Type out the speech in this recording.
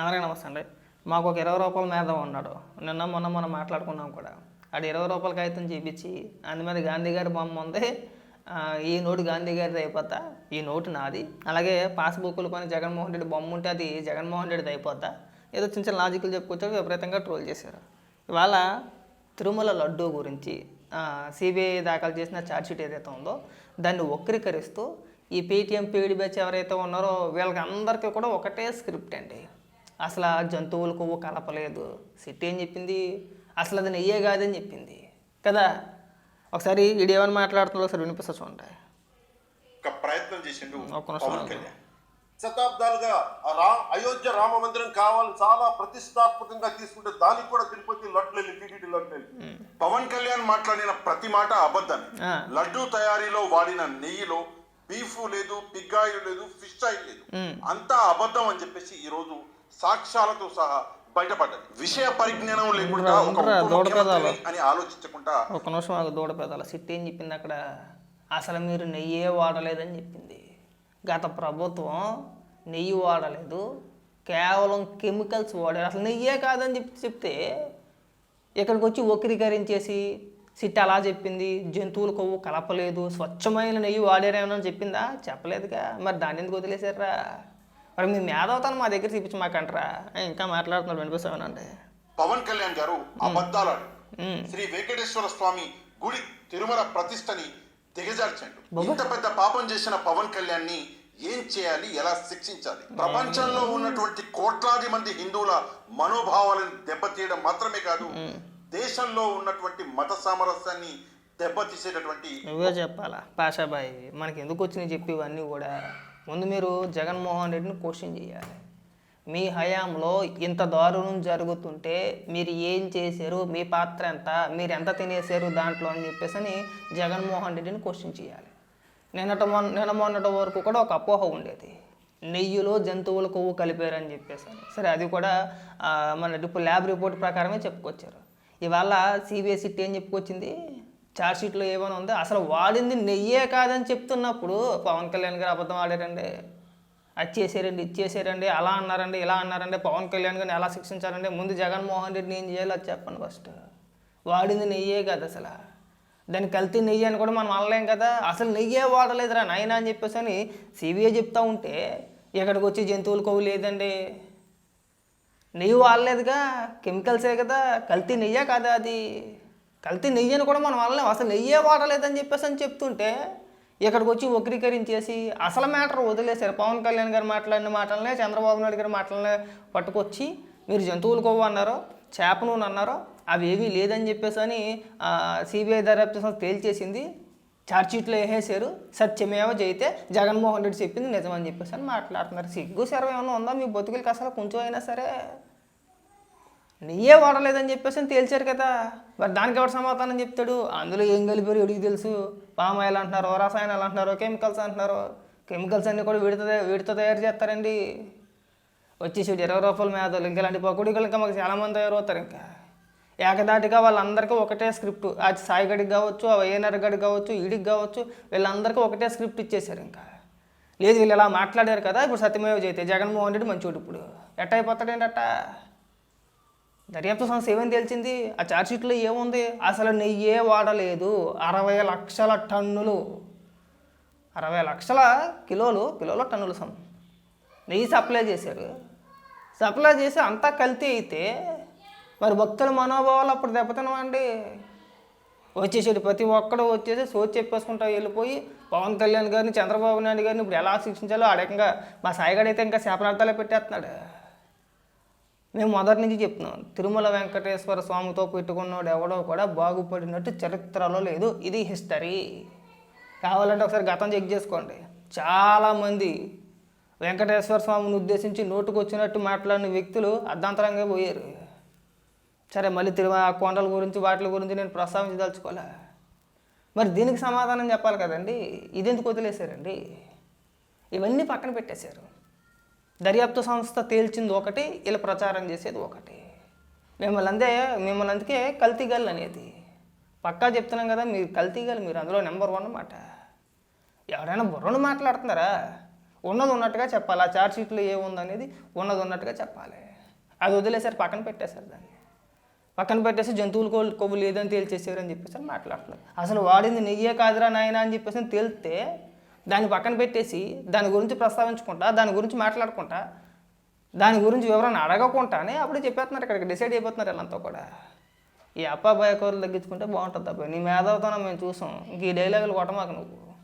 అందరికీ నమస్తే అండి మాకు ఒక ఇరవై రూపాయల మీద ఉన్నాడు. నిన్న మొన్న మనం మాట్లాడుకున్నాం కూడా. ఆడు ఇరవై రూపాయల కాగితం చూపించి అందు మీద గాంధీ గారి బొమ్మ ఉంది. ఈ నోటు గాంధీ గారిది అయిపోతా. ఈ నోటు నాది. అలాగే పాస్బుక్లు కొని జగన్మోహన్ రెడ్డి బొమ్మ ఉంటే అది జగన్మోహన్ రెడ్డిది అయిపోతా. ఏదో చిన్న చిన్న లాజికల్ చెప్పుకొచ్చారు విపరీతంగా ట్రోల్ చేశారు. ఇవాళ తిరుమల లడ్డూ గురించి సిబిఐ దాఖలు చేసిన ఛార్జ్షీట్ ఏదైతే ఉందో దాన్ని వక్రీకరిస్తూ ఈ పేటీఎం పీడి బ్యాచ్ ఎవరైతే ఉన్నారో వీళ్ళకి అందరికీ కూడా ఒకటే స్క్రిప్ట్ అండి. అసలు ఆ జంతువులు కొవ్వు కలపలేదు సిట్టి ఏం చెప్పింది? అసలు అది నెయ్యే కాదని చెప్పింది. కదా? ఒకసారి ఇది ఏమని మాట్లాడుతుందో ఒకసారి వినిపిస్తా చూడండి. ఒక ప్రయత్నం చేసిండు పవన్. కళ్యాణ్. శతాబ్దాలుగా ఆ రా అయోధ్య రామ మందిరం కావాలని చాలా ప్రతిష్టాత్మకంగా తీసుకుంటే దానికి కూడా తిరుపతి లడ్లు వెళ్ళి టీటీడీ లడ్లు వెళ్ళి. పవన్ కళ్యాణ్ మాట్లాడిన ప్రతి మాట అబద్ధమే. ఆ. లడ్డు తయారీలో వాడిన నెయ్యిలో బీఫ్ లేదు పిగ్ ఆయిల్ లేదు ఫిష్ ఆయిల్ లేదు. అంతా అబద్ధం అని చెప్పేసి ఈ రోజు సాక్ష్యాలతో సహా బయటపడ్డది. విషయ పరిజ్ఞానం లేకుండా. అని ఆలోచించకుండా ఒక నిమిషం మాకు దూడ పెదాల సిట్టి ఏం చెప్పింది అక్కడ? అసలు మీరు నెయ్యే వాడలేదని చెప్పింది. గత ప్రభుత్వం నెయ్యి వాడలేదు. కేవలం కెమికల్స్ వాడారు. అసలు నెయ్యే కాదని చెప్పి చెప్తే ఇక్కడికి వచ్చి వక్రీకరించేసి సిట్ అలా చెప్పింది. జంతువుల కొవ్వు కలపలేదు. స్వచ్ఛమైన నెయ్యి వాడారేమో చెప్పిందా? చెప్పలేదుగా. మరి దాన్ని ఎందుకు వదిలేశారా మరి మీ మేధావుతాను మా దగ్గర చూపించి మాకంటారా ఇంకా మాట్లాడుతున్నారు వినిపిస్తామేనండి పవన్ కళ్యాణ్ గారు అబద్ధాలాడు. శ్రీ వెంకటేశ్వర స్వామి గుడి తిరుమల ప్రతిష్టని దిగజార్చండు. ఇంత పెద్ద పాపం చేసిన పవన్ కళ్యాణ్ని ఏం చేయాలి? ఎలా శిక్షించాలి? ప్రపంచంలో ఉన్నటువంటి కోట్లాది మంది హిందువుల మనోభావాలను దెబ్బతీయడం మాత్రమే కాదు దేశంలో ఉన్నటువంటి మత సామరస్యాన్ని దెబ్బతీసేటటువంటి నువ్వే చెప్పాలా? పాషాబాయి మనకి ఎందుకు వచ్చినాయి చెప్పి ఇవన్నీ కూడా? ముందు మీరు జగన్మోహన్ రెడ్డిని క్వశ్చన్ చేయాలి. మీ హయాంలో ఇంత దారుణం జరుగుతుంటే మీరు ఏం చేశారు? మీ పాత్ర ఎంత? మీరు ఎంత తినేశారు దాంట్లో అని చెప్పేసి అని జగన్మోహన్ రెడ్డిని క్వశ్చన్ చేయాలి. నిన్నట మొన్న నిన్న మొన్నటి వరకు కూడా ఒక అపోహ ఉండేది. నెయ్యిలో జంతువుల కొవ్వు కలిపారని చెప్పేసారు సరే అది కూడా మన ఇప్పుడు ల్యాబ్ రిపోర్ట్ ప్రకారమే చెప్పుకొచ్చారు. ఇవాళ సిబిఎస్ఈ ఏం చెప్పుకొచ్చింది. చార్జ్షీట్లో ఏమైనా ఉందో? అసలు వాడింది నెయ్యే కాదని చెప్తున్నప్పుడు పవన్ కళ్యాణ్ గారు అబద్ధం ఆడారండి. అది చేసారండి ఇది చేసారండి అలా అన్నారండి ఇలా అన్నారండి పవన్ కళ్యాణ్ గారిని ఎలా శిక్షించారండి? ముందు జగన్మోహన్ రెడ్డిని ఏం చేయాలో అది చెప్పండి ఫస్ట్. వాడింది నెయ్యే కదా అసలు. దాన్ని కల్తీ నెయ్యి అని కూడా మనం అనలేం కదా. అసలు నెయ్యే వాడలేదురా నాయన అని చెప్పేసి అని సిబిఐ చెప్తా ఉంటే ఇక్కడికి వచ్చి జంతువుల కొవ్వు లేదండి. నెయ్యి వాడలేదుగా కెమికల్సే కదా కల్తీ నెయ్యే కదా అది? కల్తీ నెయ్యి అని కూడా మనం అనలేం. అసలు నెయ్యే వాడలేదని చెప్పేసి అని చెప్తుంటే ఇక్కడికి వచ్చి వక్రీకరించేసి అసలు మ్యాటర్ వదిలేశారు. పవన్ కళ్యాణ్ గారు మాట్లాడిన మాటలనే చంద్రబాబు నాయుడు గారి మాటలనే పట్టుకొచ్చి మీరు జంతువులు కొవ్వు అన్నారో చేప నూనె అన్నారో అవి ఏవీ లేదని చెప్పేసి అని సిబిఐ దర్యాప్తు సంస్థ తేల్చేసింది. ఛార్జ్షీట్లో వేసేసారు సత్యమేవ జయితే జగన్మోహన్ రెడ్డి చెప్పింది నిజమని చెప్పేసి అని మాట్లాడుతున్నారు. సిగ్గు సర్వ ఏమైనా ఉందా? మీ బతుకులకి అసలు కొంచెం అయినా సరే నీయే వాడలేదని చెప్పేసి తేల్చారు కదా. మరి దానికి ఎవరు సమాధానం చెప్తాడు? అందులో ఏం కలిపారు ఎవరికి తెలుసు. పామాయిల్ అంటున్నారు రసాయనాలు అంటున్నారు కెమికల్స్ అంటున్నారు. కెమికల్స్ అన్నీ కూడా వీడితో వీటితో తయారు చేస్తారండి. వచ్చేసి ఇరవై రూపాయల మేధలు ఇంకా ఇలాంటి పకోడీలు ఇంకా మాకు చాలామంది తయారవుతారు ఇంకా. ఏకదాటిగా వాళ్ళందరికీ ఒకటే స్క్రిప్ట్. అది సాయి గడికి కావచ్చు వైఎన్ఆర్ గడికి కావచ్చు ఈడికి కావచ్చు వీళ్ళందరికీ ఒకటే స్క్రిప్ట్ ఇచ్చేశారు ఇంకా. లేదు వీళ్ళు ఇలా మాట్లాడారు కదా ఇప్పుడు సత్యమేవ జయితే జగన్మోహన్ రెడ్డి మంచోడు ఇప్పుడు. ఎట్ట అయిపోతాడేంటట్ట దర్యాప్తు సంస్థ ఏమని తెలిసింది ఆ ఛార్జ్షీట్లో ఏముంది? అసలు నెయ్యే వాడలేదు. అరవై లక్షల టన్నులు. అరవై లక్షల కిలోలు కిలోల టన్నులు సమ్. నెయ్యి సప్లై చేశారు సప్లై చేసి అంతా కల్తీ అయితే మరి భక్తుల మనోభావాలు అప్పుడు దెబ్బతినవండి వచ్చేసాడు ప్రతి ఒక్కడు వచ్చేసి సోచి చెప్పేసుకుంటా వెళ్ళిపోయి పవన్ కళ్యాణ్ గారిని చంద్రబాబు నాయుడు గారిని ఇప్పుడు ఎలా శిక్షించాలో అడగంగా మా సాయిగాడు అయితే ఇంకా శాపనార్థాలే పెట్టేస్తున్నాడు. మేము మొదటి నుంచి చెప్తున్నాం. తిరుమల వెంకటేశ్వర స్వామితో పెట్టుకున్నాడు ఎవడో కూడా బాగుపడినట్టు చరిత్రలో లేదు. ఇది హిస్టరీ. కావాలంటే ఒకసారి గతం చెక్ చేసుకోండి. చాలామంది వెంకటేశ్వర స్వామిని ఉద్దేశించి నోటుకు వచ్చినట్టు మాట్లాడిన వ్యక్తులు అర్ధాంతరంగా పోయారు. సరే మళ్ళీ తిరుమల కొండల గురించి వాటి గురించి నేను ప్రస్తావించదలుచుకోలే. మరి దీనికి సమాధానం చెప్పాలి కదండి. ఇదెందుకు వదిలేశారండి? ఇవన్నీ పక్కన పెట్టేశారు. దర్యాప్తు సంస్థ తేల్చింది ఒకటి ఇలా ప్రచారం చేసేది ఒకటి. మిమ్మల్ని అందే మిమ్మల్ని అందుకే కల్తీగల్ అనేది. పక్కా చెప్తున్నాం కదా మీరు కల్తీగల్ మీరు అందులో నెంబర్ వన్ అన్నమాట. ఎవరైనా బుర్రను మాట్లాడుతున్నారా? ఉన్నది ఉన్నట్టుగా చెప్పాలి. ఆ చార్జ్ షీట్లో ఏముంది అనేది ఉన్నది ఉన్నట్టుగా చెప్పాలి. అది వదిలేసారు పక్కన పెట్టేశారు దాన్ని. పక్కన పెట్టేసి జంతువులు కొవ్వు కొవ్వు లేదని తేల్చేసారు అని చెప్పేసి మాట్లాడుతున్నారు. అసలు వాడింది నెయ్యే కాదురా నాయన అని చెప్పేసి తేలితే దాన్ని పక్కన పెట్టేసి దాని గురించి ప్రస్తావించుకుంటా దాని గురించి మాట్లాడుకుంటా దాని గురించి వివరణ అడగకుండానే అప్పుడు చెప్పేస్తున్నారు ఇక్కడికి డిసైడ్ అయిపోతున్నారు వీళ్ళంతా కూడా. ఈ అప్ప భయకూరలు తగ్గించుకుంటే బాగుంటుంది అబ్బాయి. నీ మేధావుతనం మేము చూసాం. ఇంక ఈ డైలాగులు కొట్టమాక నువ్వు.